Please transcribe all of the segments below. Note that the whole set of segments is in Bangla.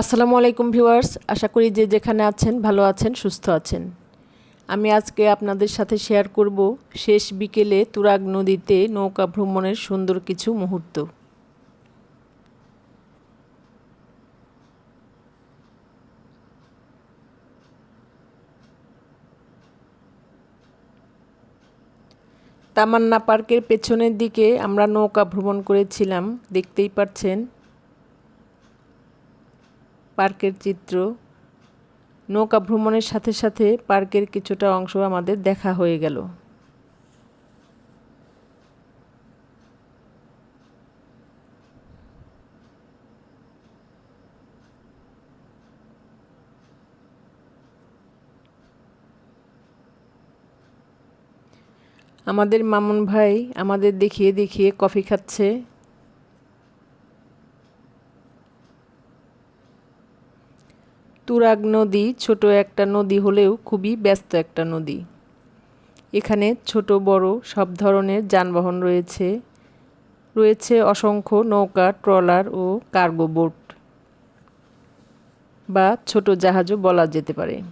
আসসালামু আলাইকুম ভিউয়ার্স, আশা করি যে যেখানে আছেন, ভালো আছেন, সুস্থ আছেন। আমি আজকে আপনাদের সাথে শেয়ার করব শেষ বিকেলে তুরাগ নদীতে নৌকা ভ্রমণের সুন্দর কিছু মুহূর্ত। তামান্না পার্কের পেছনের দিকে আমরা নৌকা ভ্রমণ করেছিলাম, দেখতেই পাচ্ছেন। পার্কের চিত্র। নৌকা ভ্রমণের সাথে সাথে পার্কের কিছুটা অংশ আমাদের দেখা হয়ে গেল। আমাদের মামুন ভাই আমাদের দেখিয়ে দেখিয়ে কফি খাচ্ছে। তুরাগ নদী ছোট একটা নদী হলেও খুবই ব্যস্ত একটা নদী। এখানে ছোট, বড় সব ধরনের যানবাহন রয়েছে। রয়েছে অসংখ্য নৌকা, ট্রলার ও কার্গো বোট বা ছোট জাহাজও বলা যেতে পারে।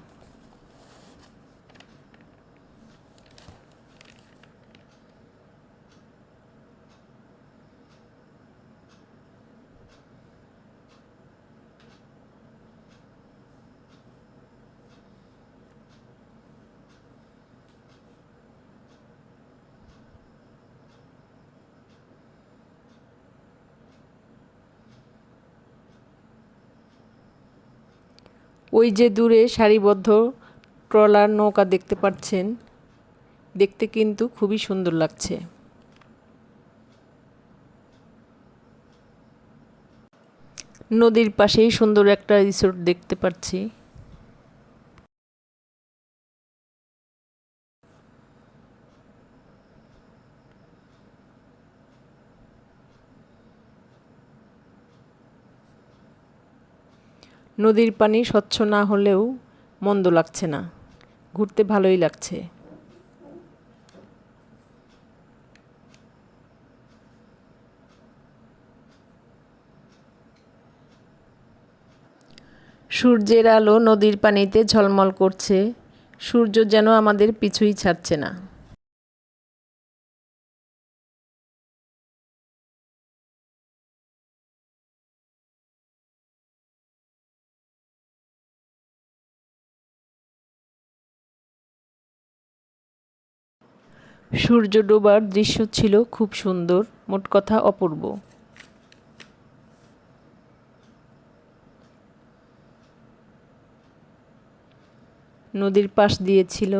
ওই যে দূরে সারিবদ্ধ ট্রলার নৌকা দেখতে পাচ্ছেন। দেখতে কিন্তু খুবই সুন্দর লাগছে। নদীর পাশেই সুন্দর একটা রিসোর্ট দেখতে পাচ্ছি। নদীর পানি স্বচ্ছ না হলেও মন্দ লাগছে না। ঘুরতে ভালোই লাগছে। সূর্যের আলো নদীর পানিতে ঝলমল করছে। সূর্য যেন আমাদের পিছুই ছাড়ছে না। সূর্য ডোবার দৃশ্য ছিল খুব সুন্দর, মোট কথা অপূর্ব। নদীর পাশ দিয়েছিল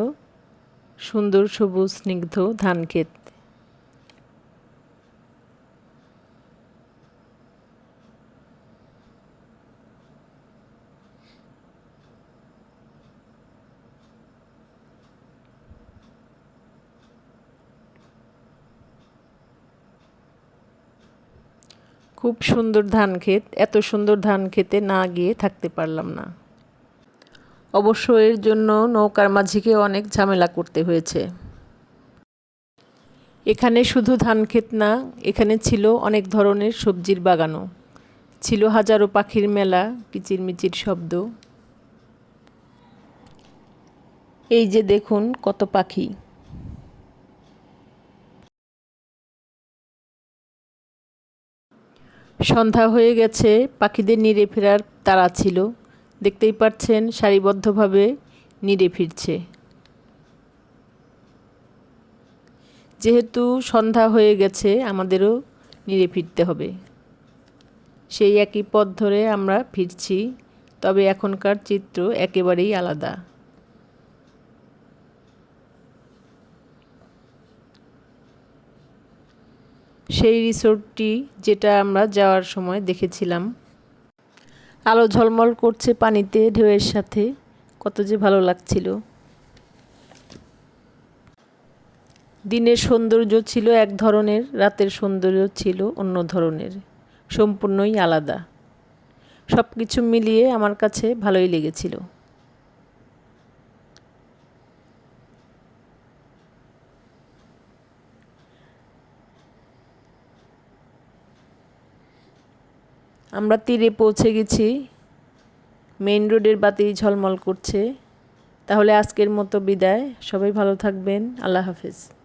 সুন্দর সবুজ স্নিগ্ধ ধান খুব সুন্দর ধান ক্ষেত, এত সুন্দর ধান খেতে না গিয়ে থাকতে পারলাম না। অবশ্য এর জন্য নৌকার মাঝিকে অনেক ঝামেলা করতে হয়েছে। এখানে শুধু ধান ক্ষেত না, এখানে ছিল অনেক ধরনের সবজির বাগানও। ছিল হাজারো পাখির মেলা, কিচিরমিচির শব্দ। এই যে দেখুন কত পাখি। সন্ধ্যা হয়ে গেছে, পাখিদের নিড়ে ফেরার তারা ছিল। দেখতেই পাচ্ছেন সারিবদ্ধভাবে নিড়ে ফিরছে। যেহেতু সন্ধ্যা হয়ে গেছে, আমাদেরও নিড়ে ফিরতে হবে। সেই একই পথ ধরে আমরা ফিরছি, তবে এখনকার চিত্র একেবারেই আলাদা। সেই রিসোর্টটি যেটা আমরা যাওয়ার সময় দেখেছিলাম। আলো ঝলমল করছে পানিতে ঢেউয়ের সাথে। কত যে ভালো লাগছিল। দিনের সৌন্দর্য ছিল এক ধরনের, রাতের সৌন্দর্য ছিল অন্য ধরনের, সম্পূর্ণই আলাদা। সব কিছু মিলিয়ে আমার কাছে ভালোই লেগেছিল। আমরা তীরে পৌঁছে গেছি। মেইন রোডের বাতি ঝলমল করছে। তাহলে আজকের মতো বিদায়। সবাই ভালো থাকবেন। আল্লাহ হাফেজ।